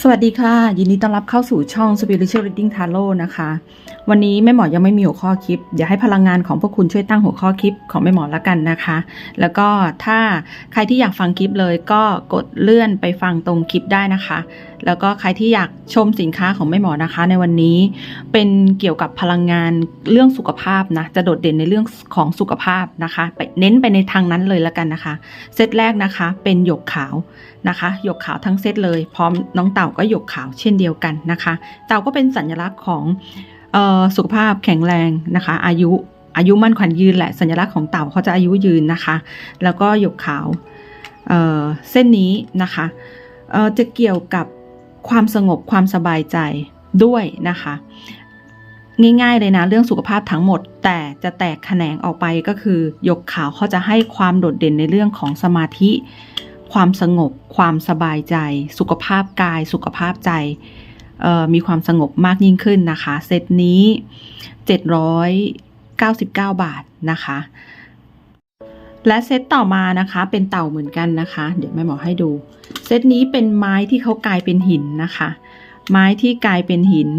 สวัสดีค่ะ ยินดีต้อนรับเข้าสู่ช่อง Spiritual Reading Tarot นะคะ วันนี้แม่หมอยังไม่มีหัวข้อคลิป เดี๋ยวให้พลังงานของพวกคุณช่วยตั้งหัวข้อคลิปของแม่หมอละกันนะคะ แล้วก็ถ้าใครที่อยากฟังคลิปเลยก็กดเลื่อนไปฟังตรงคลิปได้นะคะ แล้วก็ใครที่อยากชมสินค้าของแม่หมอนะคะ ในวันนี้เป็นเกี่ยวกับพลังงานเรื่องสุขภาพนะจะโดดเด่นในเรื่องของสุขภาพนะคะ ไปเน้นไปในทางนั้นเลยละกันนะคะ เซตแรกนะคะเป็นหยกขาว นะคะหยกขาวทั้งเซตเลย พร้อมน้องเต่าก็หยกขาวเช่นเดียวกันนะคะ เต่าก็เป็นสัญลักษณ์ของออสุขภาพแข็งแรงนะคะ อายุอายุมั่นขวัญยืนแหละสัญลักษณ์ของเต่าเขาจะอายุยืนนะคะ แล้วก็หยกขาวเเส้นนี้นะคะจะเกี่ยวกับความสงบความสบายใจด้วยนะคะ ง่ายๆเลยนะเรื่องสุขภาพทั้งหมด แต่จะแตกแขนงออกไปก็คือหยกขาวเขาจะให้ความโดดเด่นในเรื่องของสมาธิ ความสงบ ความสบายใจ สุขภาพกาย สุขภาพใจ มีความสงบมากยิ่งขึ้นนะคะ เซตนี้ 799 บาทนะคะ และเซตต่อมานะคะ เป็นเต่าเหมือนกันนะคะ เดี๋ยวแม่หมอให้ดู เซตนี้เป็นไม้ที่เขากลายเป็นหินนะคะ ไม้ที่กลายเป็นหิน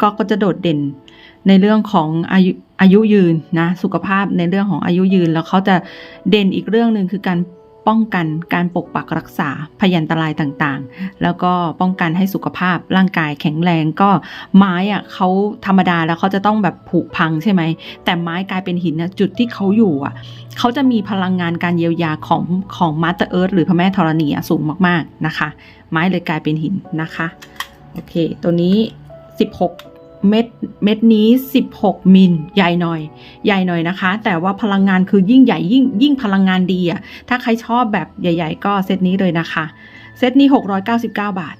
ก็ก็จะโดดเด่นในเรื่องของอายุอายุยืนนะ สุขภาพในเรื่องของอายุยืน แล้วเขาจะเด่นอีกเรื่องหนึ่งคือการ ป้องกันการปกปักรักษาพยันตรายต่างๆ แล้วก็ป้องกันให้สุขภาพร่างกายแข็งแรงก็ไม้อะเขาธรรมดาแล้วเขาจะต้องแบบผุพังใช่ไหม แต่ไม้กลายเป็นหินนะจุดที่เขาอยู่อะเขาจะมีพลังงานการเยียวยาของของมาเตอร์เอิร์ธหรือพระแม่ธรณีสูงมากๆนะคะ ไม้เลยกลายเป็นหินนะคะโอเค ตัวนี้ 16 เม็ดเม็ดนี้ 16 มิล ใหญ่หน่อย ใหญ่หน่อยนะคะ แต่ว่าพลังงานคือยิ่งใหญ่ยิ่งยิ่งพลังงานดีอะ่ะ ถ้าใครชอบแบบใหญ่ ๆ ก็เซตนี้เลยนะคะ เซตนี้ 699 บาท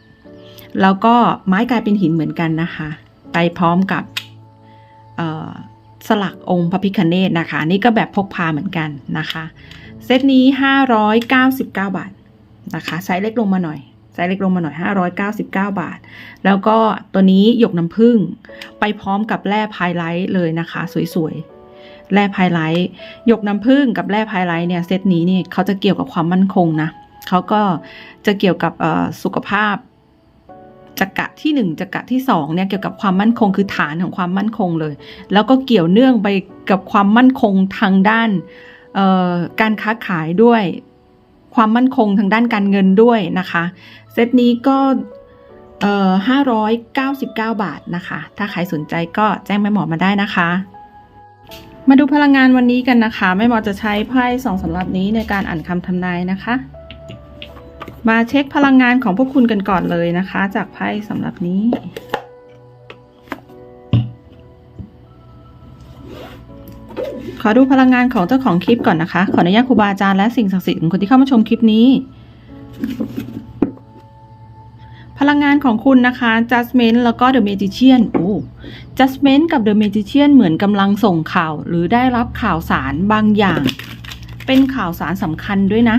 แล้วก็ไม้กลายเป็นหินเหมือนกันนะคะ ไปพร้อมกับสลักองค์พระพิคเนตนะคะ นี่ก็แบบพกพาเหมือนกันนะคะ เซตนี้ 599 บาทนะคะไซส์เล็กลงมาหน่อย ซส์เล็กลงมาหน่อย 599 บาท แล้วก็ตัวนี้หยกน้ำผึ้งไปพร้อมกับแร่ไพไลท์เลยนะคะ สวยๆ แร่ไพไลท์หยกน้ำผึ้งกับแร่ไพไลท์เนี่ยเซตนี้เนี่ยเขาจะเกี่ยวกับความมั่นคงนะเขาก็จะเกี่ยวกับสุขภาพจักระที่หนึ่งจักระที่สองเนี่ยเกี่ยวกับความมั่นคงคือฐานของความมั่นคงเลย แล้วก็เกี่ยวเนื่องไปกับความมั่นคงทางด้านการค้าขายด้วย ความมั่นคงทางด้านการเงินด้วยนะคะ เซตนี้ก็เอ่อ599 บาทนะคะ ถ้าใครสนใจก็แจ้งแม่หมอมาได้นะคะ มาดูพลังงานวันนี้กันนะคะ แม่หมอจะใช้ไพ่สองสำหรับนี้ในการอ่านคำทำนายนะคะ มาเช็คพลังงานของพวกคุณกันก่อนเลยนะคะ จากไพ่สำหรับนี้ ขอดูพลังงานของเจ้าของคลิปก่อนนะคะ ขออนุญาตครูบาอาจารย์และสิ่งศักดิ์สิทธิ์ของคนที่เข้ามาชมคลิปนี้ พลังงานของคุณนะคะ Judgment แล้วก็ The Magician โอ้ Judgment กับ The Magician เหมือนกำลังส่งข่าว หรือได้รับข่าวสารบางอย่าง เป็นข่าวสารสำคัญด้วยนะ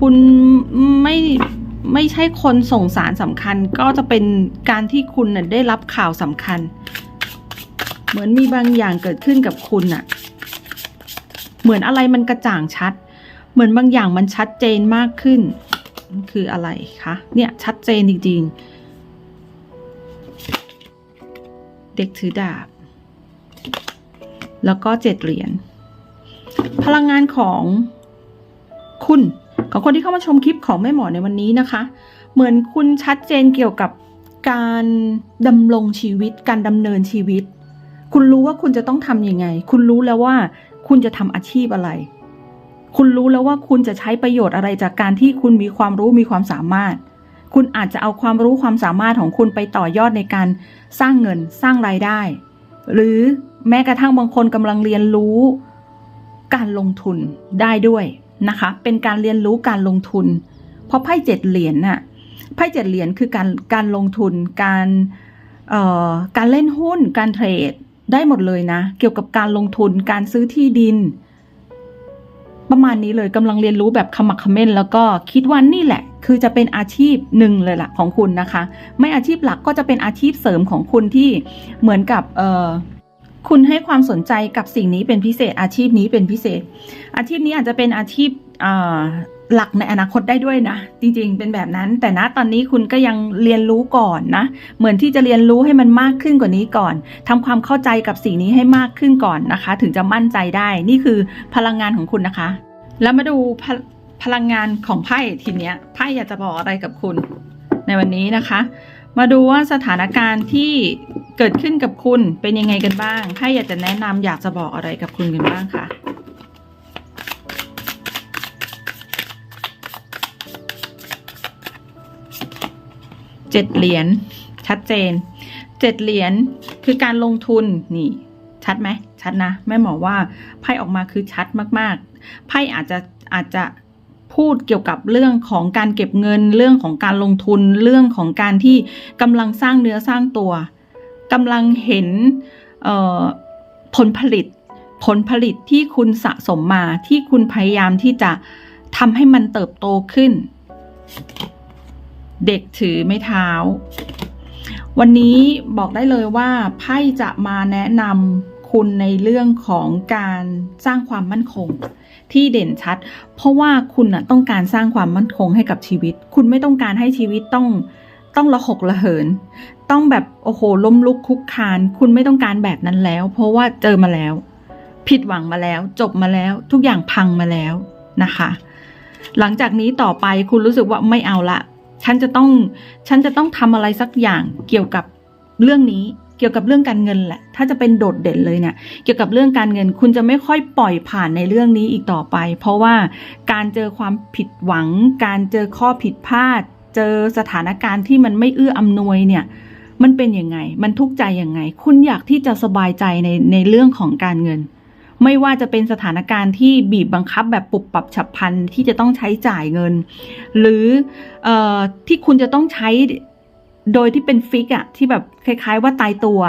คุณไม่ไม่ใช่คนส่งสารสำคัญก็จะเป็นการที่คุณได้รับข่าวสำคัญ เหมือนมีบางอย่างเกิดขึ้นกับคุณน่ะเหมือนอะไรมันกระจ่างชัด เหมือนบางอย่างมันชัดเจนมากขึ้น คืออะไรคะ เนี่ยชัดเจนจริง ๆ เด็กถือดาบ แล้วก็เจ็ดเหรียญ พลังงานของคุณของคนที่เข้ามาชมคลิปของแม่หมอในวันนี้นะคะ เหมือนคุณชัดเจนเกี่ยวกับการดำรงชีวิต การดำเนินชีวิต คุณรู้ว่าคุณจะต้องทำยังไง คุณรู้แล้วว่าคุณจะทำอาชีพอะไร คุณรู้แล้วว่าคุณจะใช้ประโยชน์อะไรจากการที่คุณมีความรู้มีความสามารถ คุณอาจจะเอาความรู้ความสามารถของคุณไปต่อยอดในการสร้างเงินสร้างรายได้ หรือแม้กระทั่งบางคนกำลังเรียนรู้การลงทุนได้ด้วยนะคะ เป็นการเรียนรู้การลงทุน เพราะไพ่เจ็ดเหรียญน่ะไพ่เจ็ดเหรียญคือการการลงทุนการเอ่อการเล่นหุ้น การเทรด ได้หมดเลยนะ เกี่ยวกับการลงทุนการซื้อที่ดิน ประมาณนี้เลยกำลังเรียนรู้แบบขมักขม้นแล้วก็คิดว่านี่แหละ คือจะเป็นอาชีพหนึ่งเลยล่ะของคุณนะคะ ไม่อาชีพหลักก็จะเป็นอาชีพเสริมของคุณที่เหมือนกับเออคุณให้ความสนใจกับสิ่งนี้เป็นพิเศษอาชีพนี้เป็นพิเศษ อาชีพนี้อาจจะเป็นอาชีพ หลักในอนาคตได้ด้วยนะ จริงๆ เป็นแบบนั้น แต่ณตอนนี้คุณก็ยังเรียนรู้ก่อนนะ เหมือนที่จะเรียนรู้ให้มันมากขึ้นกว่านี้ก่อนทำความเข้าใจกับสิ่งนี้ให้มากขึ้นก่อนนะคะ ถึงจะมั่นใจได้นี่คือพลังงานของคุณนะคะ แล้วมาดูพลพลังงานของไพ่ทีเนี้ยไพ่อยากจะบอกอะไรกับคุณ ในวันนี้นะคะ มาดูว่าสถานการณ์ที่เกิดขึ้นกับคุณเป็นยังไงกันบ้างไพ่อยากจะแนะนำอยากจะบอกอะไรกับคุณกันบ้างค่ะ เจ็ดเหรียญชัดเจนเจ็ดเหรียญคือการลงทุนนี่ ชัดไหมชัดนะแม่หมอว่าไพ่ออกมาคือชัดมากๆไพ่อาจจะอาจจะพูดเกี่ยวกับเรื่องของการเก็บเงินเรื่องของการลงทุนเรื่องของการที่กำลังสร้างเนื้อสร้างตัวกำลังเห็นผลผลิต ผลผลิตที่คุณสะสมมาที่คุณพยายามที่จะทำให้มันเติบโตขึ้น เด็กถือไม่เท้า วันนี้บอกได้เลยว่าไพ่จะมาแนะนำคุณในเรื่องของการสร้างความมั่นคงที่เด่นชัด เพราะว่าคุณนะต้องการสร้างความมั่นคงให้กับชีวิต คุณไม่ต้องการให้ชีวิตต้องต้องระหกระเหิน ต้องแบบโอ้โหล้มลุกคุกคาน คุณไม่ต้องการแบบนั้นแล้ว เพราะว่าเจอมาแล้ว ผิดหวังมาแล้ว จบมาแล้ว ทุกอย่างพังมาแล้วนะคะ หลังจากนี้ต่อไปคุณรู้สึกว่าไม่เอาละ ฉันจะต้องฉันจะต้องทำอะไรสักอย่างเกี่ยวกับเรื่องนี้เกี่ยวกับเรื่องการเงินแหละ ถ้าจะเป็นโดดเด่นเลยเนี่ย เกี่ยวกับเรื่องการเงิน คุณจะไม่ค่อยปล่อยผ่านในเรื่องนี้อีกต่อไป เพราะว่าการเจอความผิดหวัง การเจอข้อผิดพลาด เจอสถานการณ์ที่มันไม่เอื้ออำนวยเนี่ย มันเป็นยังไง มันทุกข์ใจยังไง คุณอยากที่จะสบายใจในในเรื่องของการเงิน ไม่ว่าจะเป็นสถานการณ์ที่บีบบังคับแบบปุบปรับฉับพลันที่จะต้องใช้จ่ายเงิน หรือออที่คุณจะต้องใช้โดยที่เป็นฟิกอะที่แบบคล้ายๆ ว่าตายตัว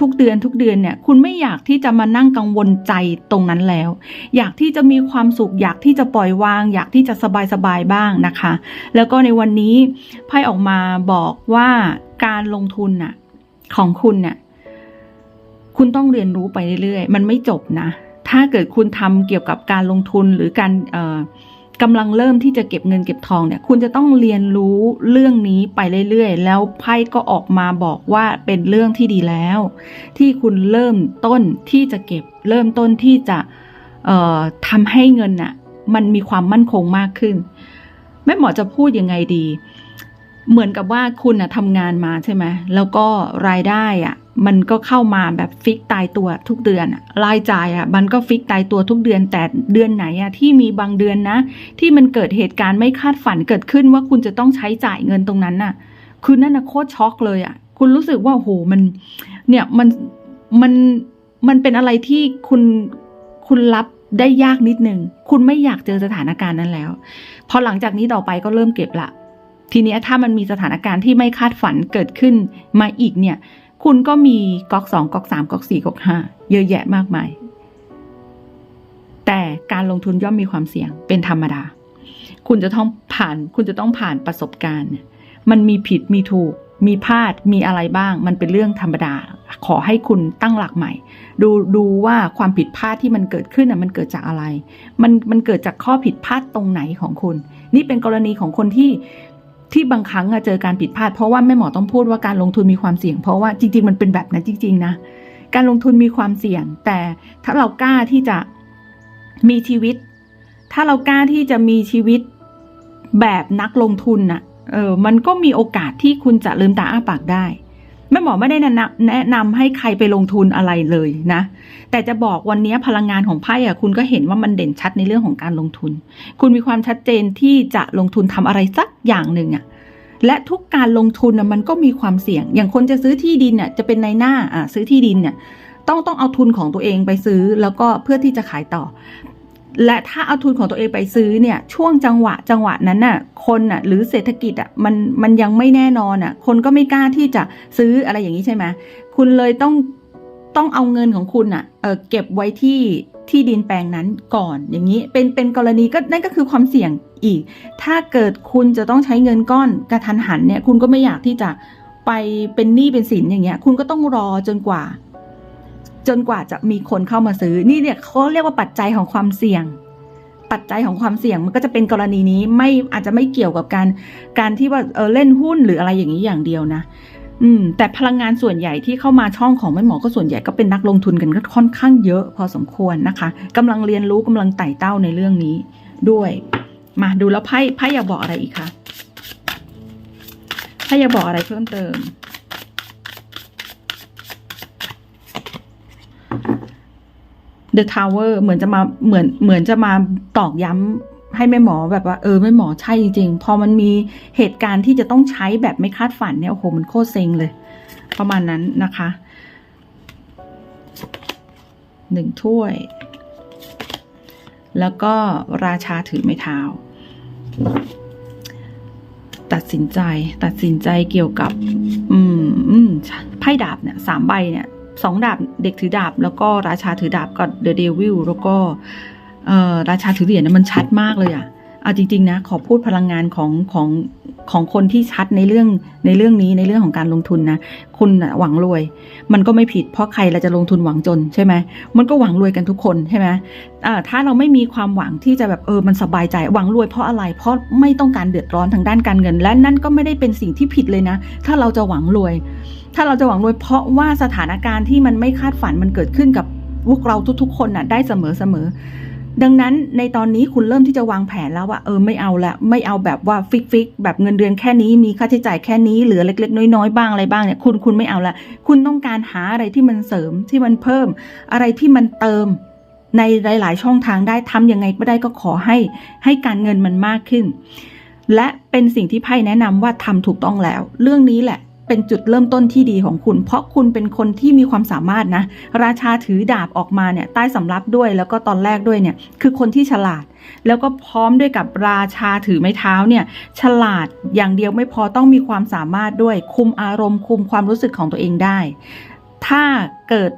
ทุกๆเดือนทุกเดือนเนี่ย คุณไม่อยากที่จะมานั่งกังวลใจตรงนั้นแล้ว อยากที่จะมีความสุข อยากที่จะปล่อยวาง อยากที่จะสบายๆบ้างนะคะ แล้วก็ในวันนี้ไพ่ออกมาบอกว่าการลงทุนน่ะของคุณเนี่ย คุณต้องเรียนรู้ไปเรื่อยๆ มันไม่จบนะ ถ้าเกิดคุณทำเกี่ยวกับการลงทุนหรือการกำลังเริ่มที่จะเก็บเงินเก็บทองเนี่ย คุณจะต้องเรียนรู้เรื่องนี้ไปเรื่อยๆ แล้วไพ่ก็ออกมาบอกว่าเป็นเรื่องที่ดีแล้ว ที่คุณเริ่มต้นที่จะเก็บเริ่มต้นที่จะทำให้เงินน่ะมันมีความมั่นคงมากขึ้นแม่หมอจะพูดยังไงดี เหมือนกับว่าคุณอะทำงานมาใช่ไหมแล้วก็รายได้อะ มันก็เข้ามาแบบฟิกตายตัวทุกเดือนรายจ่ายอะมันก็ฟิกตายตัวทุกเดือน แต่เดือนไหนอะที่มีบางเดือนนะ ที่มันเกิดเหตุการณ์ไม่คาดฝันเกิดขึ้นว่าคุณจะต้องใช้จ่ายเงินตรงนั้นน่ะ คือนั่นนะโคตรช็อกเลยอะ คุณรู้สึกว่าโหมัน เนี่ยมันมันมันเป็นอะไรที่คุณคุณรับได้ยากนิดนึง คุณไม่อยากเจอสถานการณ์นั้นแล้ว พอหลังจากนี้ต่อไปก็เริ่มเก็บละ ทีนี้ถ้ามันมีสถานการณ์ที่ไม่คาดฝันเกิดขึ้นมาอีกเนี่ย คุณก็มีก๊อกสองก๊อกสามก๊อกสี่ก๊อกห้าเยอะแยะมากมาย แต่การลงทุนย่อมมีความเสี่ยงเป็นธรรมดา คุณจะต้องผ่าน คุณจะต้องผ่านประสบการณ์ มันมีผิดมีถูก มีพลาดมีอะไรบ้าง มันเป็นเรื่องธรรมดา ขอให้คุณตั้งหลักใหม่ ดูดูว่าความผิดพลาดที่มันเกิดขึ้นอะมันเกิดจากอะไร มันมันเกิดจากข้อผิดพลาดตรงไหนของคุณ นี่เป็นกรณีของคนที่ ที่บางครั้งอะเจอการผิดพลาดเพราะว่าแม่หมอต้องพูดว่าการลงทุนมีความเสี่ยง เพราะว่าจริง ๆ มันเป็นแบบนั้นจริง ๆ นะ การลงทุนมีความเสี่ยง แต่ถ้าเรากล้าที่จะมีชีวิต ถ้าเรากล้าที่จะมีชีวิตแบบนักลงทุนน่ะ เออ มันก็มีโอกาสที่คุณจะลืมตาอ้าปากได้ แม่หมอไม่ได้แนะนำแนะนำให้ใครไปลงทุนอะไรเลยนะ แต่จะบอกวันนี้พลังงานของไพ่อะคุณก็เห็นว่ามันเด่นชัดในเรื่องของการลงทุน คุณมีความชัดเจนที่จะลงทุนทำอะไรสักอย่างหนึ่งอะและทุกการลงทุนน่ะมันก็มีความเสี่ยง อย่างคนจะซื้อที่ดินเนี่ยจะเป็นในหน้าอะซื้อที่ดินเนี่ยต้องต้องเอาทุนของตัวเองไปซื้อแล้วก็เพื่อที่จะขายต่อ และถ้าเอาทุนของตัวเองไปซื้อเนี่ยช่วงจังหวะจังหวะนั้นน่ะคนน่ะหรือเศรษฐกิจอะมันมันยังไม่แน่นอนอะคนก็ไม่กล้าที่จะซื้ออะไรอย่างนี้ใช่ไหมคุณเลยต้องต้องเอาเงินของคุณอะเออเก็บไว้ที่ที่ดินแปลงนั้นก่อนอย่างนี้เป็นเป็นกรณีก็นั่นก็คือความเสี่ยงอีก ถ้าเกิดคุณจะต้องใช้เงินก้อนกระทันหันเนี่ยคุณก็ไม่อยากที่จะไปเป็นหนี้เป็นสินอย่างเงี้ยคุณก็ต้องรอจนกว่า จนกว่าจะมีคนเข้ามาซื้อ นี่เนี่ยเขาเรียกว่าปัจจัยของความเสี่ยง ปัจจัยของความเสี่ยงมันก็จะเป็นกรณีนี้ไม่อาจจะไม่เกี่ยวกับการการที่ว่าเออเล่นหุ้นหรืออะไรอย่างนี้อย่างเดียวนะ อืม แต่พลังงานส่วนใหญ่ที่เข้ามาช่องของแม่หมอก็ส่วนใหญ่ก็เป็นนักลงทุนกันก็ค่อนข้างเยอะ พอสมควรนะคะกำลังเรียนรู้กำลังไต่เต้าในเรื่องนี้ด้วย มาดูแล้วไพ่ไพ่อยากบอกอะไรอีกคะไพ่อยากบอกอะไรเพิ่มเติม The Tower เหมือนจะมาเหมือนเหมือนจะมาตอกย้ำให้แม่หมอแบบว่าเออแม่หมอใช่จริงๆพอมันมีเหตุการณ์ที่จะต้องใช้แบบไม่คาดฝันเนี่ยโอ้โหมันโคตรเซ็งเลย ประมาณนั้นนะคะหนึ่งถ้วย แล้วก็ราชาถือไม้เท้า ตัดสินใจตัดสินใจเกี่ยวกับ อืมอืมไพ่ดาบเนี่ยสามใบเนี่ย สองดาบเด็กถือดาบ แล้วก็ราชาถือดาบกับเดอะเดวิลแล้วก็เอ่อราชาถือเหรียญนี่ยมันชัดมากเลยอะเอาจริงๆนะขอพูดพลังงานของของของคนที่ชัดในเรื่องในเรื่องนี้ในเรื่องของการลงทุนนะคุณหวังรวย มันก็ไม่ผิดเพราะใครเราจะลงทุนหวังจนใช่ไหมมันก็หวังรวยกันทุกคนใช่ไหมอ่าถ้าเราไม่มีความหวังที่จะแบบเออมันสบายใจหวังรวยเพราะอะไร เพราะไม่ต้องการเดือดร้อนทางด้านการเงิน และนั่นก็ไม่ได้เป็นสิ่งที่ผิดเลยนะ ถ้าเราจะหวังรวย ถ้าเราจะหวังรวยเพราะว่าสถานการณ์ที่มันไม่คาดฝันมันเกิดขึ้นกับพวกเราทุกๆ คนน่ะได้เสมอเสมอดังนั้นในตอนนี้คุณเริ่มที่จะวางแผนแล้วว่าเออไม่เอาละไม่เอาแบบว่าฟิกฟิกแบบเงินเดือนแค่นี้มีค่าใช้จ่ายแค่นี้เหลือเล็ก ๆ น้อยๆบ้างอะไรบ้างเนี่ยคุณคุณไม่เอาละคุณต้องการหาอะไรที่มันเสริมที่มันเพิ่ม อะไรที่มันเติมในหลาย ๆ ช่องทางได้ทำยังไงก็ได้ก็ขอให้ให้การเงินมันมากขึ้น และเป็นสิ่งที่ไพ่แนะนำว่าทำถูกต้องแล้ว เรื่องนี้แหละ เป็นจุดเริ่มต้นที่ดีของคุณ เพราะคุณเป็นคนที่มีความสามารถนะ ราชาถือดาบออกมาเนี่ยใต้สำรับด้วยแล้วก็ตอนแรกด้วยเนี่ยคือคนที่ฉลาด แล้วก็พร้อมด้วยกับราชาถือไม้เท้าเนี่ยฉลาดอย่างเดียวไม่พอต้องมีความสามารถด้วยคุมอารมณ์คุมความรู้สึกของตัวเองได้ ถ้าเกิด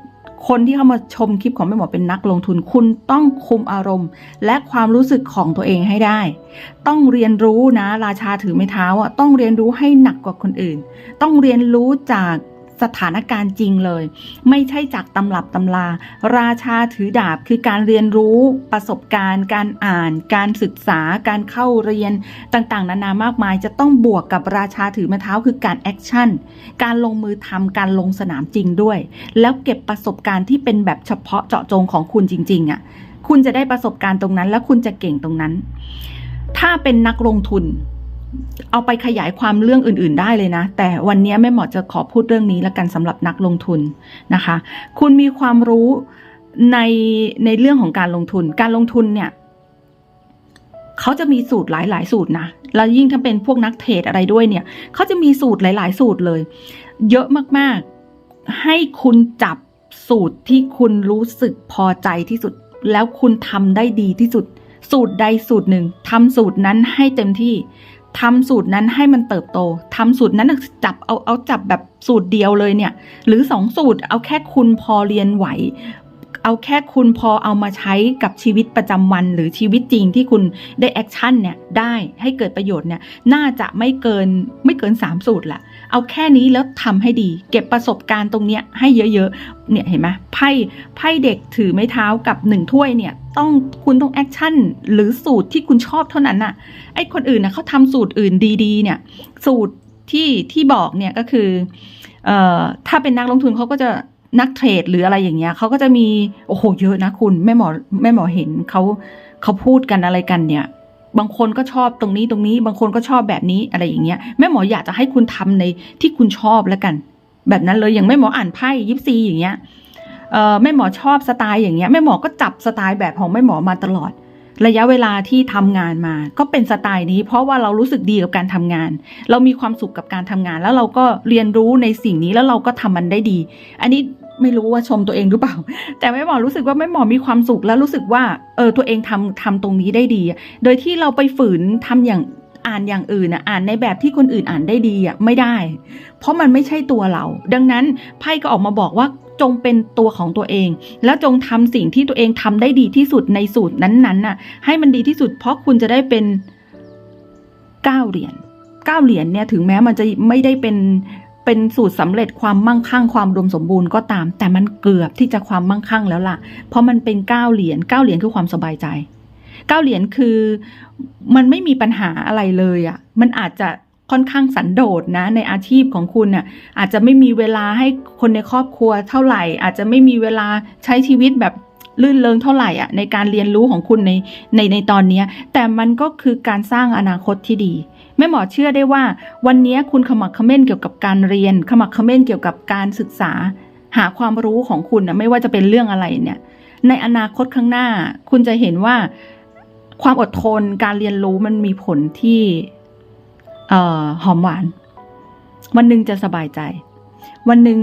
คนที่เข้ามาชมคลิปของแม่หมอเป็นนักลงทุน คุณต้องคุมอารมณ์ และความรู้สึกของตัวเองให้ได้ ต้องเรียนรู้นะ ราชาถือไม้เท้าอะต้องเรียนรู้ให้หนักกว่าคนอื่น ต้องเรียนรู้จาก สถานการณ์จริงเลย ไม่ใช่จากตำรับตำรา ราชาถือดาบคือการเรียนรู้ประสบการณ์ การอ่าน การศึกษา การเข้าเรียนต่างๆ นานามากมายจะต้องบวกกับราชาถือไม้เท้าคือการแอคชั่นการลงมือทำการลงสนามจริงด้วย แล้วเก็บประสบการณ์ที่เป็นแบบเฉพาะเจาะจงของคุณจริง ๆอะ่ะคุณจะได้ประสบการณ์ตรงนั้น แล้วคุณจะเก่งตรงนั้น ถ้าเป็นนักลงทุน เอาไปขยายความเรื่องอื่น ๆ ได้เลยนะ แต่วันนี้แม่หมอจะขอพูดเรื่องนี้แล้วกันสำหรับนักลงทุนนะคะ คุณมีความรู้ในในเรื่องของการลงทุน การลงทุนเนี่ยเขาจะมีสูตรหลาย ๆ สูตรนะ แล้วยิ่งถ้าเป็นพวกนักเทรดอะไรด้วยเนี่ยเขาจะมีสูตรหลาย ๆ สูตรเลย เยอะมาก ๆ ให้คุณจับสูตรที่คุณรู้สึกพอใจที่สุด แล้วคุณทำได้ดีที่สุด สูตรใดสูตรหนึ่งทำสูตรนั้นให้เต็มที่ ทำสูตรนั้นให้มันเติบโต ทำสูตรนั้นจับเอาเอาจับแบบสูตรเดียวเลยเนี่ย หรือสองสูตรเอาแค่คุณพอเรียนไหว เอาแค่คุณพอเอามาใช้กับชีวิตประจำวัน หรือชีวิตจริงที่คุณได้แอคชั่นเนี่ยได้ให้เกิดประโยชน์เนี่ยน่าจะไม่เกินไม่เกิน 3 สูตรละเอาแค่นี้แล้วทำให้ดี เก็บประสบการณ์ตรงเนี้ยให้เยอะๆเนี่ยเห็นไหมไพ่ไพ่เด็กถือไม้เท้ากับหนึ่งถ้วยเนี่ยต้องคุณต้องแอคชั่นหรือสูตรที่คุณชอบเท่านั้นน่ะไอ้คนอื่นนะเขาทำสูตรอื่นดีๆเนี่ยสูตรที่ที่บอกเนี่ยก็คือเอ่อถ้าเป็นนักลงทุนเขาก็จะ นักเทรดหรืออะไรอย่างเงี้ยเขาก็จะมีโอ้โหเยอะนะคุณแม่หมอแม่หมอเห็นเขาเขาพูดกันอะไรกันเนี่ย บางคนก็ชอบตรงนี้ตรงนี้ บางคนก็ชอบแบบนี้อะไรอย่างเงี้ยแม่หมออยากจะให้คุณทำในที่คุณชอบแล้วกัน แบบนั้นเลยอย่างแม่หมออ่านไพ่ยิปซีอย่างเงี้ยเออแม่หมอชอบสไตล์อย่างเงี้ยแม่หมอก็จับสไตล์แบบของแม่หมอมาตลอด ระยะเวลาที่ทำงานมา ก็เป็นสไตล์นี้ เพราะว่าเรารู้สึกดีกับการทำงาน เรามีความสุขกับการทำงาน แล้วเราก็เรียนรู้ในสิ่งนี้แล้วเราก็ทำมันได้ดี อันนี้ ไม่รู้ว่าชมตัวเองหรือเปล่า แต่แม่หมอรู้สึกว่าแม่หมอมีความสุขแล้วรู้สึกว่าเออตัวเองทำทำตรงนี้ได้ดี โดยที่เราไปฝืนทำอย่างอ่านอย่างอื่นนะอ่านในแบบที่คนอื่นอ่านได้ดีอะไม่ได้ เพราะมันไม่ใช่ตัวเรา ดังนั้นไพ่ก็ออกมาบอกว่าจงเป็นตัวของตัวเอง แล้วจงทำสิ่งที่ตัวเองทำได้ดีที่สุดในสูตรนั้นๆน่ะ ให้มันดีที่สุด เพราะคุณจะได้เป็นเก้าเหรียญเก้าเหรียญเนี่ยถึงแม้มันจะไม่ได้เป็น เป็นสูตรสำเร็จความมั่งคั่งความรวมสมบูรณ์ก็ตาม แต่มันเกือบที่จะความมั่งคั่งแล้วล่ะ เพราะมันเป็นเก้าเหรียญเก้าเหรียญคือความสบายใจเก้าเหรียญคือมันไม่มีปัญหาอะไรเลยอะ่ะ มันอาจจะค่อนข้างสันโดษนะ ในอาชีพของคุณน่ะอาจจะไม่มีเวลาให้คนในครอบครัวเท่าไหร่ อาจจะไม่มีเวลาใช้ชีวิตแบบลื่นเลงเท่าไหร่อะในการเรียนรู้ของคุณในในในตอนนี้แต่มันก็คือการสร้างอนาคตที่ดี แม่หมอเชื่อได้ว่า วันนี้คุณขมักขม้นเกี่ยวกับการเรียน ขมักขม้นเกี่ยวกับการศึกษา หาความรู้ของคุณนะไม่ว่าจะเป็นเรื่องอะไรเนี่ย ในอนาคตข้างหน้า คุณจะเห็นว่าความอดทนการเรียนรู้มันมีผลที่เออหอมหวาน วันหนึ่งจะสบายใจ วันหนึ่ง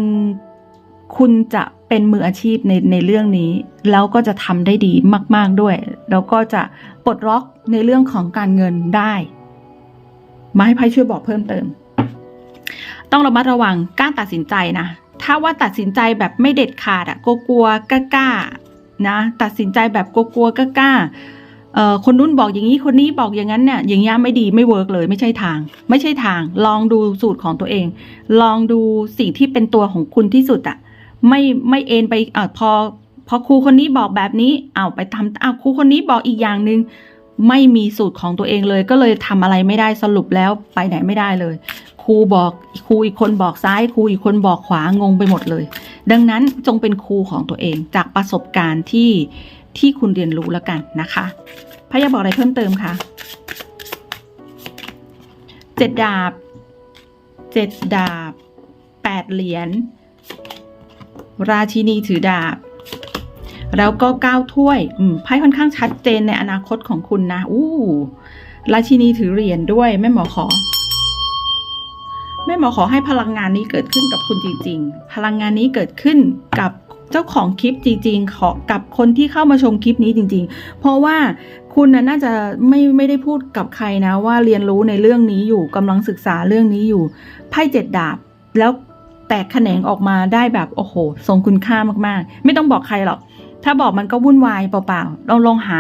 คุณจะเป็นมืออาชีพในในเรื่องนี้ แล้วก็จะทำได้ดีมาก ๆด้วย แล้วก็จะปลดล็อกในเรื่องของการเงินได้ มาให้ไพ่ช่วยบอกเพิ่มเติม ต้องระมัดระวังกล้าตัดสินใจนะ ถ้าว่าตัดสินใจแบบไม่เด็ดขาดอะกลัวกล้านะตัดสินใจแบบกลัวกล้าคนนู้นบอกอย่างนี้คนนี้บอกอย่างนั้นเนี่ยอย่างเงี้ไม่ดีไม่เวิร์กเลยไม่ใช่ทาง ไม่ใช่ทาง ลองดูสูตรของตัวเอง ลองดูสิ่งที่เป็นตัวของคุณที่สุดอะไม่ไม่เอ็นไปอพอพอครูคนนี้บอกแบบนี้เอาไปทำเอาครูคนนี้บอกอีกอย่างหนึ่ง ไม่มีสูตรของตัวเองเลย ก็เลยทำอะไรไม่ได้สรุปแล้วไปไหนไม่ได้เลยครูบอกครูอีกคนบอกซ้ายครูอีกคนบอกขวางงไปหมดเลย ดังนั้นจงเป็นครูของตัวเองจากประสบการณ์ที่ที่คุณเรียนรู้แล้วกันนะคะพะยาบอกอะไรเพิ่มเติมคะเจ็ดดาบเจ็ดดาบแปดเหรียญราชินีถือดาบ แล้วก็เก้าถ้วยอืมไพ่ค่อนข้างชัดเจนในอนาคตของคุณนะ อู้ราชินีถือเหรียญด้วยแม่หมอขอ แม่หมอขอให้พลังงานนี้เกิดขึ้นกับคุณจริง ๆ พลังงานนี้เกิดขึ้นกับเจ้าของคลิปจริง ๆ ขอกับคนที่เข้ามาชมคลิปนี้จริง ๆ เพราะว่าคุณน่ะน่าจะไม่ไม่ได้พูดกับใครนะ ว่าเรียนรู้ในเรื่องนี้อยู่กำลังศึกษาเรื่องนี้อยู่ไพ่เจ็ดดาบแล้วแตกแขนงออกมาได้แบบโอ้โหทรงคุณค่ามากๆ ไม่ต้องบอกใครหรอก ถ้าบอกมันก็วุ่นวายเปล่าๆลองลองหา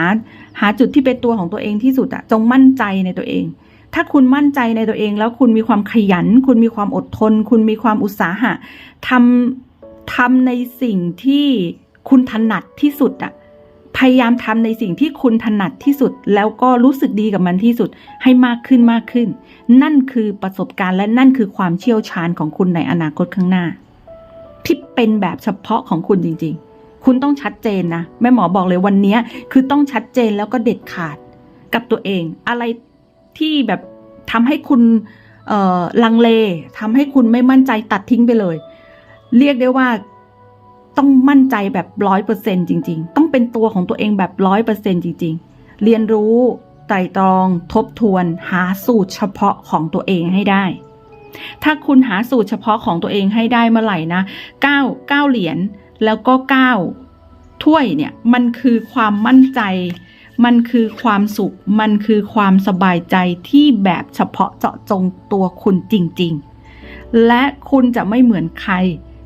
หาจุดที่เป็นตัวของตัวเองที่สุดอะจงมั่นใจในตัวเอง ถ้าคุณมั่นใจในตัวเอง แล้วคุณมีความขยัน คุณมีความอดทน คุณมีความอุตสาหะทำทำในสิ่งที่คุณถนัดที่สุดอะพยายามทำในสิ่งที่คุณถนัดที่สุด แล้วก็รู้สึกดีกับมันที่สุดให้มากขึ้นมากขึ้น นั่นคือประสบการณ์และนั่นคือความเชี่ยวชาญของคุณในอนาคตข้างหน้า ที่เป็นแบบเฉพาะของคุณจริง ๆ คุณต้องชัดเจนนะแม่หมอบอกเลยวันนี้คือต้องชัดเจนแล้วก็เด็ดขาดกับตัวเอง อะไรที่แบบทำให้คุณลังเลทำให้คุณไม่มั่นใจตัดทิ้งไปเลย เรียกได้ว่าต้องมั่นใจแบบร้อยเปอร์เซ็นจริง ๆ ต้องเป็นตัวของตัวเองแบบร้อยเปอร์เซ็นจริง ๆ เรียนรู้ไตร่ตรองทบทวนหาสูตรเฉพาะของตัวเองให้ได้ ถ้าคุณหาสูตรเฉพาะของตัวเองให้ได้เมื่อไหร่นะเก้าเก้าเหรียญ แล้วก็เก้าถ้วยเนี่ยมันคือความมั่นใจ มันคือความสุข มันคือความสบายใจที่แบบเฉพาะเจาะจงตัวคุณจริง ๆ และคุณจะไม่เหมือนใคร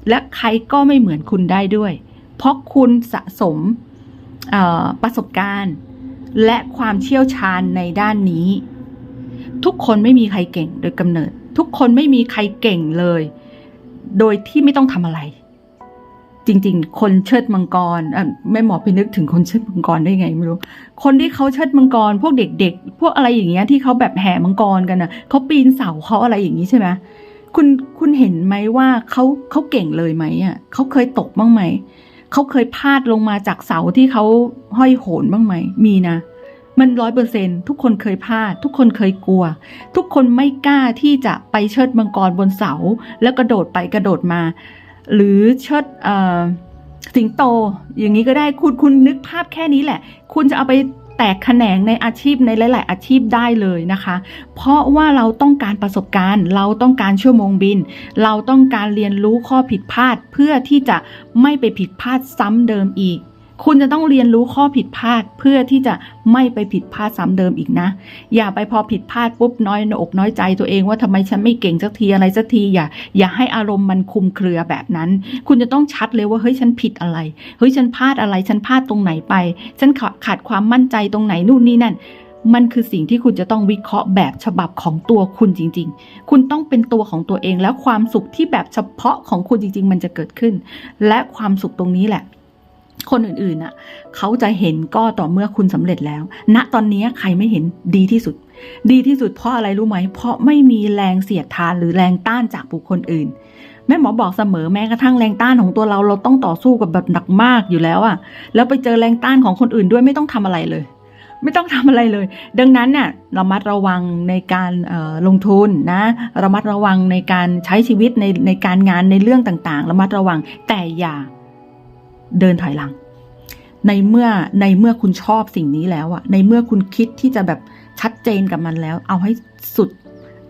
และใครก็ไม่เหมือนคุณได้ด้วย เพราะคุณสะสมประสบการณ์ และความเชี่ยวชาญในด้านนี้ ทุกคนไม่มีใครเก่งโดยกำเนิด ทุกคนไม่มีใครเก่งเลย โดยที่ไม่ต้องทำอะไร จริง ๆ คนเชิดมังกรเอ่อแม่หมอไปนึกถึงคนเชิดมังกรได้ไงไม่รู้ คนที่เขาเชิดมังกร พวกเด็ก ๆ พวกอะไรอย่างเงี้ยที่เขาแบบแห่มังกรกันนะเขาปีนเสาเขาอะไรอย่างนี้ใช่ไหมคุณคุณเห็นไหมว่าเขาเขาเก่งเลยไหมอะเขาเคยตกบ้างไหมเขาเคยพลาดลงมาจากเสาที่เขาห้อยโหนบ้างไหมมีนะมันร้อยเปอร์เซนทุกคนเคยพลาด ทุกคนเคยกลัว ทุกคนไม่กล้าที่จะไปเชิดมังกรบนเสา แล้วกระโดดไปกระโดดมา หรือเชิดสิงโต อย่างนี้ก็ได้คุณคุณนึกภาพแค่นี้แหละ คุณจะเอาไปแตกแขนงในอาชีพในหลาย ๆ อาชีพได้เลยนะคะ เพราะว่าเราต้องการประสบการณ์ เราต้องการชั่วโมงบิน เราต้องการเรียนรู้ข้อผิดพลาดเพื่อที่จะไม่ไปผิดพลาดซ้ำเดิมอีก คุณจะต้องเรียนรู้ข้อผิดพลาดเพื่อที่จะไม่ไปผิดพลาดซ้ำเดิมอีกนะ อย่าไปพอผิดพลาดปุ๊บน้อยอกน้อยใจตัวเองว่าทำไมฉันไม่เก่งสักทีอะไรสักทีอย่าอย่าให้อารมณ์มันคุมเครือแบบนั้น คุณจะต้องชัดเลยว่าเฮ้ยฉันผิดอะไรเฮ้ยฉันพลาดอะไรฉันพลาดตรงไหนไป ฉันขาดขาดความมั่นใจตรงไหนนู่นนี่นั่นมันคือสิ่งที่คุณจะต้องวิเคราะห์แบบฉบับของตัวคุณจริง ๆ คุณต้องเป็นตัวของตัวเองแล้วความสุขที่แบบเฉพาะของคุณจริง ๆ มันจะเกิดขึ้น และความสุขตรงนี้แหละ คนอื่นๆน่ะเขาจะเห็นก็ต่อเมื่อคุณสำเร็จแล้ว ณตอนนี้ใครไม่เห็นดีที่สุด ดีที่สุดเพราะอะไรรู้ไหม เพราะไม่มีแรงเสียดทานหรือแรงต้านจากบุคคลอื่น แม่หมอบอกเสมอแม้กระทั่งแรงต้านของตัวเราเราต้องต่อสู้กับแบบหนักมากอยู่แล้วอะแล้วไปเจอแรงต้านของคนอื่นด้วยไม่ต้องทำอะไรเลย ไม่ต้องทำอะไรเลย ดังนั้นเนี่ยเรามัดระวังในการลงทุนนะระมัดระวังในการใช้ชีวิตในในการงานในเรื่องต่างๆระมัดระวังแต่อย่า เดินถอยหลัง ในเมื่อในเมื่อคุณชอบสิ่งนี้แล้วอะในเมื่อคุณคิดที่จะแบบชัดเจนกับมันแล้ว เอาให้สุด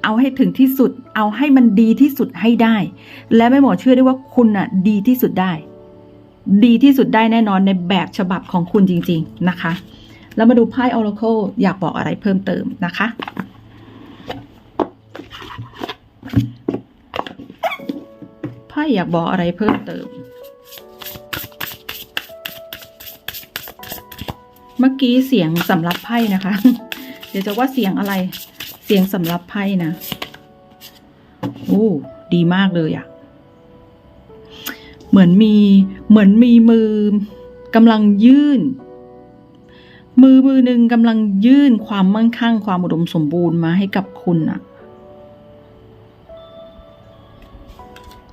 เอาให้ถึงที่สุด เอาให้มันดีที่สุดให้ได้ และแม่หมอเชื่อได้ว่าคุณอะดีที่สุดได้ ดีที่สุดได้แน่นอนในแบบฉบับของคุณจริง ๆนะคะ แล้วมาดูไพ่ Oracle อยากบอกอะไรเพิ่มเติมนะคะไพ่อยากบอกอะไรเพิ่มเติม เมื่อกี้เสียงสำรับไพ่นะคะ เดี๋ยวจะว่าเสียงอะไร เสียงสำรับไพ่นะโอ้ดีมากเลยอะเหมือนมีเหมือนมีมือกำลังยื่น มือมือหนึ่งกำลังยื่นความมั่งคั่ง ความอุดมสมบูรณ์มาให้กับคุณอะ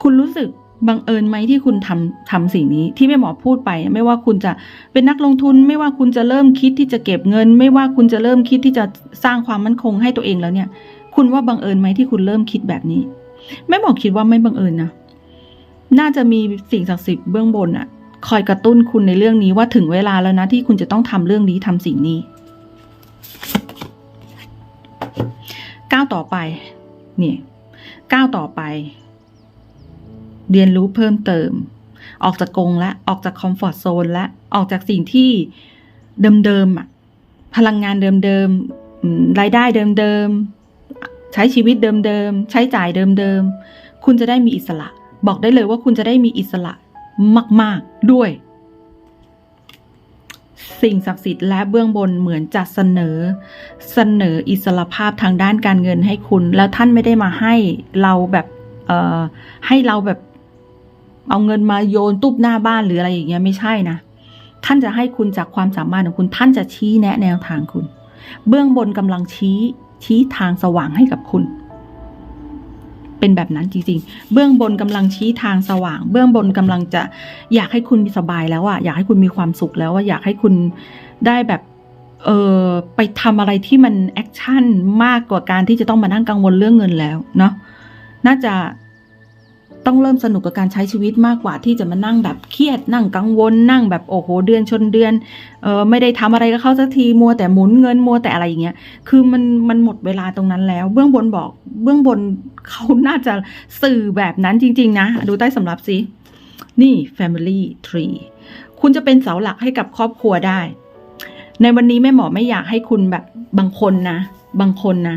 คุณรู้สึก บังเอิญไหมที่คุณทำทำสิ่งนี้ที่แม่หมอพูดไป ไม่ว่าคุณจะเป็นนักลงทุน ไม่ว่าคุณจะเริ่มคิดที่จะเก็บเงิน ไม่ว่าคุณจะเริ่มคิดที่จะสร้างความมั่นคงให้ตัวเองแล้วเนี่ย คุณว่าบังเอิญไหมที่คุณเริ่มคิดแบบนี้แม่หมอคิดว่าไม่บังเอิญนะน่าจะมีสิ่งศักดิ์สิทธิ์เบื้องบนอะคอยกระตุ้นคุณในเรื่องนี้ว่าถึงเวลาแล้วนะที่คุณจะต้องทำเรื่องนี้ทำสิ่งนี้ก้าวต่อไปเนี่ยก้าวต่อไป เรียนรู้เพิ่มเติม ออกจากกรงและออกจากคอมฟอร์ทโซนและออกจากสิ่งที่เดิมๆอะพลังงานเดิมๆรายได้เดิมๆใช้ชีวิตเดิมๆใช้จ่ายเดิมๆคุณจะได้มีอิสระ บอกได้เลยว่าคุณจะได้มีอิสระมาก ๆด้วย สิ่งศักดิ์สิทธิ์และเบื้องบนเหมือนจะเสนอ เสนออิสระภาพทางด้านการเงินให้คุณ แล้วท่านไม่ได้มาให้เราแบบเอ่อให้เราแบบ เอาเงินมาโยนตุ๊บหน้าบ้านหรืออะไรอย่างเงี้ยไม่ใช่นะ ท่านจะให้คุณจากความสามารถของคุณ ท่านจะชี้แนะแนวทางคุณ เบื้องบนกำลังชี้ชี้ทางสว่างให้กับคุณ เป็นแบบนั้นจริงๆ เบื้องบนกำลังชี้ทางสว่าง เบื้องบนกำลังจะอยากให้คุณสบายแล้วอะอยากให้คุณมีความสุขแล้วว่าอยากให้คุณได้แบบเออไปทำอะไรที่มันแอคชั่นมากกว่าการที่จะต้องมานั่งกังวลเรื่องเงินแล้วเนาะน่าจะ ต้องเริ่มสนุกกับการใช้ชีวิตมากกว่าที่จะมานั่งแบบเครียดนั่งกังวลนั่งแบบโอ้โหเดือนชนเดือนเออไม่ได้ทำอะไรกับเขาสักทีมัวแต่หมุนเงินมัวแต่อะไรอย่างเงี้ยคือมันมันหมดเวลาตรงนั้นแล้ว เบื้องบนบอกเบื้องบนเขาน่าจะสื่อแบบนั้นจริง ๆ นะ ดูใต้สำรับสินี่ Family Tree คุณจะเป็นเสาหลักให้กับครอบครัวได้ ในวันนี้แม่หมอไม่อยากให้คุณแบบบางคนนะ บางคนนะ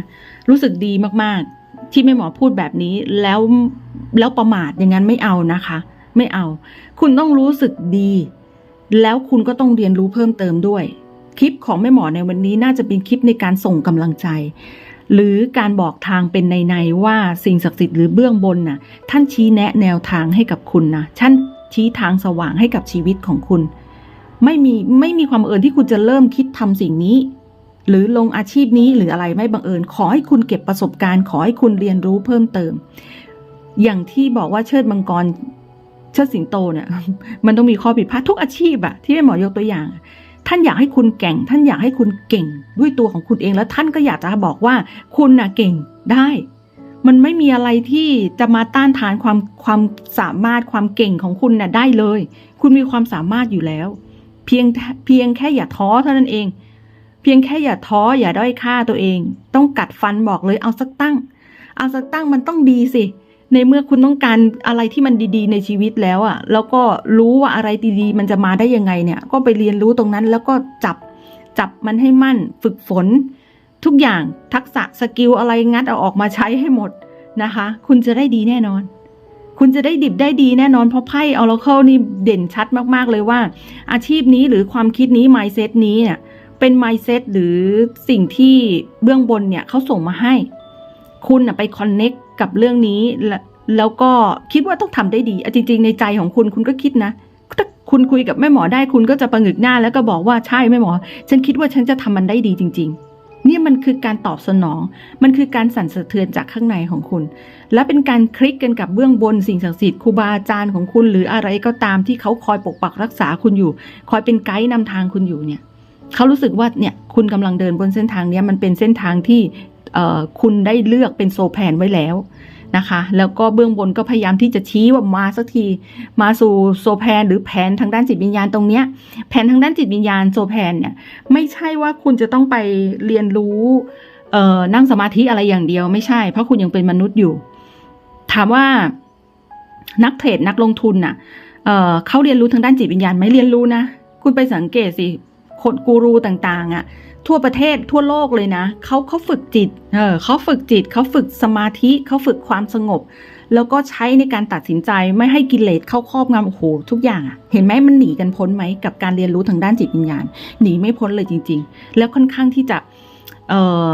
รู้สึกดีมากๆ ที่แม่หมอพูดแบบนี้แล้วแล้วประมาทอย่างนั้นไม่เอานะคะ ไม่เอา คุณต้องรู้สึกดี แล้วคุณก็ต้องเรียนรู้เพิ่มเติมด้วย คลิปของแม่หมอในวันนี้น่าจะเป็นคลิปในการส่งกำลังใจ หรือการบอกทางเป็นในๆว่าสิ่งศักดิ์สิทธิ์หรือเบื้องบนน่ะ ท่านชี้แนะแนวทางให้กับคุณนะท่านชี้ทางสว่างให้กับชีวิตของคุณ ไม่มีไม่มีความเอิญที่คุณจะเริ่มคิดทำสิ่งนี้ หรือลงอาชีพนี้หรืออะไรไม่บังเอิญ ขอให้คุณเก็บประสบการณ์ ขอให้คุณเรียนรู้เพิ่มเติม อย่างที่บอกว่าเชิดมังกร เชิดสิงโตเนี่ย มันต้องมีข้อผิดพลาดทุกอาชีพอะที่แม่หมอยกตัวอย่าง ท่านอยากให้คุณเก่ง ท่านอยากให้คุณเก่ง ด้วยตัวของคุณเองแล้วท่านก็อยากจะบอกว่า คุณน่ะเก่งได้ มันไม่มีอะไรที่จะมาต้านทานความความสามารถความเก่งของคุณน่ะได้เลย คุณมีความสามารถอยู่แล้ว เพียงเพียงแค่อย่าท้อเท่านั้นเอง เพียงแค่อย่าท้ออย่าด้อยค่าตัวเอง ต้องกัดฟันบอกเลยเอาสักตั้ง เอาสักตั้งมันต้องดีสิ ในเมื่อคุณต้องการอะไรที่มันดีๆ ในชีวิตแล้วอะ่ะ แล้วก็รู้ว่าอะไรดีๆ มันจะมาได้ยังไงเนี่ย ก็ไปเรียนรู้ตรงนั้นแล้วก็จับจับมันให้มั่น ฝึกฝน ทุกอย่างทักษะสกิลอะไรงัดเอาออกมาใช้ให้หมดนะคะ คุณจะได้ดีแน่นอน คุณจะได้ดิบได้ดีแน่นอนเพราะไพ่ออร์เคิลนี่เด่นชัดมากๆเลยว่า อาชีพนี้หรือความคิดนี้ mindset นี้เนี่ย เป็น mindset หรือสิ่งที่เบื้องบนเนี่ยเขาส่งมาให้ คุณไป connect กับเรื่องนี้ แล้วก็คิดว่าต้องทำได้ดีจริง ๆ ในใจของคุณคุณก็คิดนะถ้าคุณคุยกับแม่หมอได้คุณก็จะประงึกหน้า แล้วก็บอกว่าใช่แม่หมอ ฉันคิดว่าฉันจะทำมันได้ดีจริงๆเนี่ยมันคือการตอบสนอง มันคือการสั่นสะเทือนจากข้างในของคุณ และเป็นการคลิกกันกับเบื้องบนสิ่งศักดิ์สิทธิ์ครูบาอาจารย์ของคุณ หรืออะไรก็ตามที่เขาคอยปกปักรักษาคุณอยู่ คอยเป็นไกด์นำทางคุณอยู่เนี่ย เขารู้สึกว่าเนี่ยคุณกำลังเดินบนเส้นทางเนี้ยมันเป็นเส้นทางที่คุณได้เลือกเป็นโซแพนไว้แล้วนะคะ แล้วก็เบื้องบนก็พยายามที่จะชี้ว่ามาสักที มาสู่โซแพนหรือแผนทางด้านจิตวิญญาณตรงเนี้ย แผนทางด้านจิตวิญญาณโซแพนเนี่ยไม่ใช่ว่าคุณจะต้องไปเรียนรู้นั่งสมาธิอะไรอย่างเดียวไม่ใช่ เพราะคุณยังเป็นมนุษย์อยู่ ถามว่านักเทรดนักลงทุนน่ะเเขาเรียนรู้ทางด้านจิตวิญญาณไหมเรียนรู้นะ คุณไปสังเกตสิ คนกูรูต่างๆอะ่ะทั่วประเทศทั่วโลกเลยนะเขาเขาฝึกจิตเออเขาฝึกจิตเขาฝึกสมาธิเขาฝึกความสงบ แล้วก็ใช้ในการตัดสินใจไม่ให้กิเลสเข้าครอบงำโอ้โหทุกอย่างอะ่ะเห็นไหมมันหนีกันพ้นไหมกับการเรียนรู้ทางด้านจิตวิญญาณหนีไม่พ้นเลยจริง ๆ แล้วค่อนข้างที่จะเออ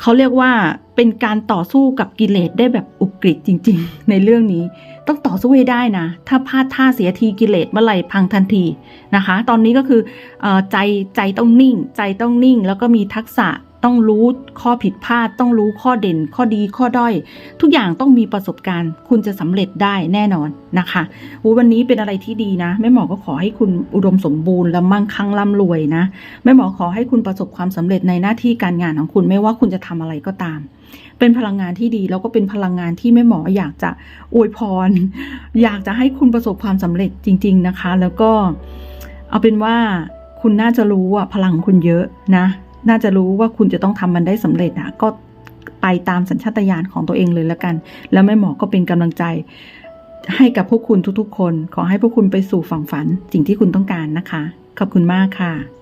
เขาเรียกว่าเป็นการต่อสู้กับกิเลสได้แบบอุกฤษจริง ๆ ในเรื่องนี้ ต้องต่อสู้ให้ได้นะ ถ้าพลาดท่าเสียทีกิเลสเมื่อไหร่พังทันทีนะคะ ตอนนี้ก็คืออใจใจต้องนิ่ง ใจต้องนิ่ง แล้วก็มีทักษะต้องรู้ข้อผิดพลาด ต้องรู้ข้อเด่น ข้อดีข้อด้อย ทุกอย่างต้องมีประสบการณ์ คุณจะสำเร็จได้แน่นอนนะคะวันนี้เป็นอะไรที่ดีนะแม่หมอก็ขอให้คุณอุดมสมบูรณ์และมั่งคั่งร่ำรวยนะแม่หมอขอให้คุณประสบความสำเร็จในหน้าที่การงานของคุณไม่ว่าคุณจะทำอะไรก็ตาม เป็นพลังงานที่ดี แล้วก็เป็นพลังงานที่แม่หมออยากจะอวยพร อยากจะให้คุณประสบความสำเร็จจริง ๆนะคะ แล้วก็เอาเป็นว่าคุณน่าจะรู้ว่าพลังคุณเยอะนะ น่าจะรู้ว่าคุณจะต้องทำมันได้สำเร็จอะก็ไปตามสัญชาตญาณของตัวเองเลยแล้วกัน แล้วแม่หมอก็เป็นกำลังใจให้กับพวกคุณทุกๆ คน ขอให้พวกคุณไปสู่ฝั่งฝัน สิ่งที่คุณต้องการนะคะ ขอบคุณมากค่ะ